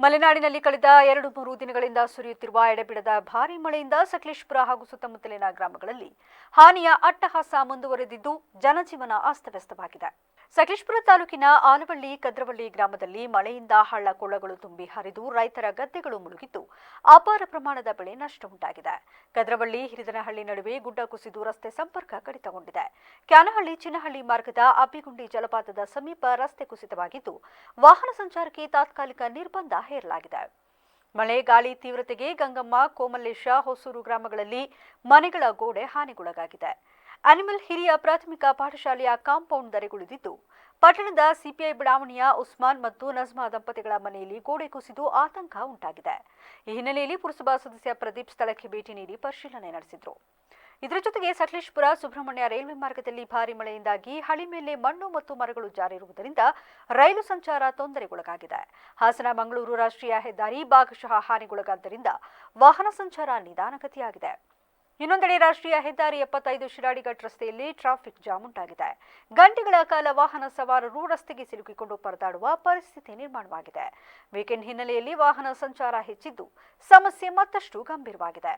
ಮಲೆನಾಡಿನಲ್ಲಿ ಕಳೆದ ಎರಡು ಮೂರು ದಿನಗಳಿಂದ ಸುರಿಯುತ್ತಿರುವ ಎಡೆಬಿಡದ ಭಾರಿ ಮಳೆಯಿಂದ ಸಕಲೇಶ್ಪುರ ಹಾಗೂ ಸುತ್ತಮುತ್ತಲಿನ ಗ್ರಾಮಗಳಲ್ಲಿ ಹಾನಿಯ ಅಟ್ಟಹಾಸ ಮುಂದುವರೆದಿದ್ದು ಜನಜೀವನ ಅಸ್ತವ್ಯಸ್ತವಾಗಿದೆ. ಸಕಲೇಶ್ಪುರ ತಾಲೂಕಿನ ಆಲವಳ್ಳಿ ಕದ್ರವಳ್ಳಿ ಗ್ರಾಮದಲ್ಲಿ ಮಳೆಯಿಂದ ಹಳ್ಳ ಕೊಳ್ಳಗಳು ತುಂಬಿ ಹರಿದು ರೈತರ ಗದ್ದೆಗಳು ಮುಳುಗಿದ್ದು ಅಪಾರ ಪ್ರಮಾಣದ ಬೆಳೆ ನಷ್ಟ ಉಂಟಾಗಿದೆ. ಕದ್ರವಳ್ಳಿ, ಹಿರಿದನಹಳ್ಳಿ ನಡುವೆ ಗುಡ್ಡ ಕುಸಿದು ರಸ್ತೆ ಸಂಪರ್ಕ ಕಡಿತಗೊಂಡಿದೆ. ಕ್ಯಾನಹಳ್ಳಿ, ಚಿನ್ನಹಳ್ಳಿ ಮಾರ್ಗದ ಅಬ್ಬಿಗುಂಡಿ ಜಲಪಾತದ ಸಮೀಪ ರಸ್ತೆ ಕುಸಿತವಾಗಿದ್ದು ವಾಹನ ಸಂಚಾರಕ್ಕೆ ತಾತ್ಕಾಲಿಕ ನಿರ್ಬಂಧ ಹೇರಲಾಗಿದೆ. ಮಳೆ, ಗಾಳಿ ತೀವ್ರತೆಗೆ ಗಂಗಮ್ಮ ಕೋಮಲ್ಲೇಶ ಹೊಸೂರು ಗ್ರಾಮಗಳಲ್ಲಿ ಮನೆಗಳ ಗೋಡೆ ಹಾನಿಗೊಳಗಾಗಿದೆ. ಅನಿಮಲ್ ಹಿರಿಯ ಪ್ರಾಥಮಿಕ ಪಾಠಶಾಲೆಯ ಕಾಂಪೌಂಡ್ ಧರೆಗುಳಿದಿದ್ದು, ಪಟ್ಟಣದ ಸಿಪಿಐ ಬಡಾವಣೆಯ ಉಸ್ಮಾನ್ ಮತ್ತು ನಜ್ಮಾ ದಂಪತಿಗಳ ಮನೆಯಲ್ಲಿ ಗೋಡೆ ಕುಸಿದು ಆತಂಕ ಉಂಟಾಗಿದೆ. ಈ ಹಿನ್ನೆಲೆಯಲ್ಲಿ ಪುರಸಭಾ ಸದಸ್ಯ ಪ್ರದೀಪ್ ಸ್ಥಳಕ್ಕೆ ಭೇಟಿ ನೀಡಿ ಪರಿಶೀಲನೆ ನಡೆಸಿದರು. ಇದರ ಜೊತೆಗೆ ಸಕಲೇಶ್ಪುರ, ಸುಬ್ರಹ್ಮಣ್ಯ ರೈಲ್ವೆ ಮಾರ್ಗದಲ್ಲಿ ಭಾರಿ ಮಳೆಯಿಂದಾಗಿ ಹಳಿ ಮೇಲೆ ಮಣ್ಣು ಮತ್ತು ಮರಗಳು ಜಾರಿರುವುದರಿಂದ ರೈಲು ಸಂಚಾರ ತೊಂದರೆಗೊಳಗಾಗಿದೆ. ಹಾಸನ, ಮಂಗಳೂರು ರಾಷ್ಟ್ರೀಯ ಹೆದ್ದಾರಿ ಭಾಗಶಃ ಹಾನಿಗೊಳಗಾದ್ದರಿಂದ ವಾಹನ ಸಂಚಾರ ನಿಧಾನಗತಿಯಾಗಿದೆ. ಇನ್ನೊಂದೆಡೆ ರಾಷ್ಟ್ರೀಯ ಹೆದ್ದಾರಿ ಎಪ್ಪತ್ತೈದು ಶಿರಾಡಿಘಟ್ ರಸ್ತೆಯಲ್ಲಿ ಟ್ರಾಫಿಕ್ ಜಾಮ್ ಉಂಟಾಗಿದೆ. ಗಂಟೆಗಳ ಕಾಲ ವಾಹನ ಸವಾರರು ರಸ್ತೆಗೆ ಸಿಲುಕಿಕೊಂಡು ಪರದಾಡುವ ಪರಿಸ್ಥಿತಿ ನಿರ್ಮಾಣವಾಗಿದೆ. ವೀಕೆಂಡ್ ಹಿನ್ನೆಲೆಯಲ್ಲಿ ವಾಹನ ಸಂಚಾರ ಹೆಚ್ಚಿದ್ದು, ಸಮಸ್ಯೆ ಮತ್ತಷ್ಟು ಗಂಭೀರವಾಗಿದೆ.